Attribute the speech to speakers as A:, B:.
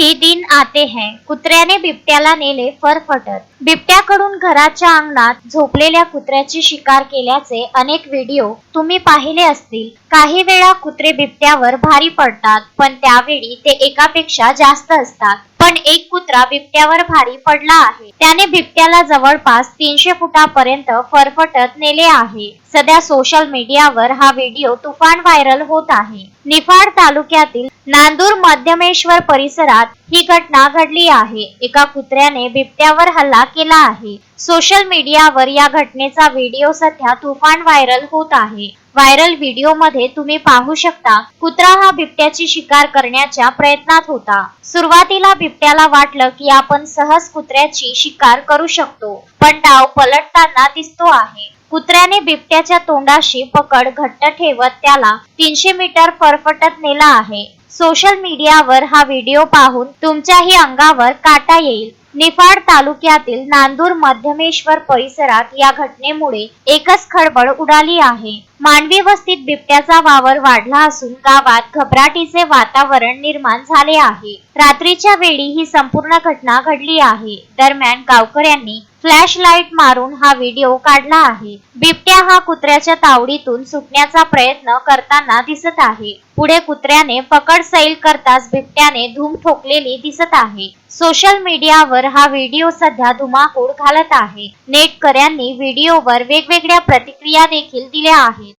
A: आते हैं. कुत्र्याने बिबट्याला नेले फरफटत. बिबट्याकडून घराच्या अंगणात झोपलेल्या कुत्र्याची शिकार केल्याचे अनेक व्हिडिओ तुम्ही पाहिले असतील. काही वेळा कुत्रे बिबट्यावर भारी पडतात पण त्यावेळी ते एकापेक्षा जास्त असतात. पण एक कुत्रा बिबट्यावर भारी पडला आहे. त्याने बिबट्याला जवळपास तीनशे फुटापर्यंत फरफटत नेले आहे. सध्या सोशल मीडियावर हा व्हिडिओ तुफान व्हायरल होत आहे. निफाड तालुक्यातील नांदूर मध्यमेश्वर परिसरात ही घटना घडली आहे. एका कुत्र्याने बिबट्यावर हल्ला केला आहे. सोशल मीडियावर या घटनेचा व्हिडिओ सध्या तुफान व्हायरल होत आहे. व्हायरल व्हिडिओमध्ये तुम्ही पाहू शकता कुत्रा हा बिबट्याची शिकार करण्याच्या प्रयत्नात होता. सुरुवातीला बिबट्याला वाटलं की आपण सहज कुत्र्याची शिकार करू शकतो पण डाव पलटताना दिसतो आहे. कुत्र्याने बिबट्याच्या तोंडाशी पकड घट्ट ठेवत त्याला तीनशे मीटर फरफटत नेला आहे. सोशल मीडियावर हा व्हिडिओ पाहून तुमच्याही अंगावर काटा येईल. निफाड तालुक्यातील नांदूर मध्यमेश्वर परिसरात या घटनेमुळे एकच खळबळ उडाली आहे. मानवी वस्तीत बिबट्याचा वावर वाढला असून गावात घबराटीचे वातावरण निर्माण झाले आहे. रात्रीच्या वेळी ही संपूर्ण घटना घडली आहे. दरम्यान गावकऱ्यांनी फ्लॅश लाइट मारून हा व्हिडिओ काढला आहे. बिबट्या हा कुत्र्याच्या तावडीतून सुटण्याचा प्रयत्न करताना दिसत आहे. पुढे कुत्र्याने पकड सैल करताच बिबट्याने धूम ठोकलेली दिसत आहे. सोशल मीडियावर हा व्हिडिओ सध्या धुमाकूळ घालत आहे. नेटकऱ्यांनी व्हिडिओवर वेगवेगळ्या प्रतिक्रिया देखील दिल्या आहेत.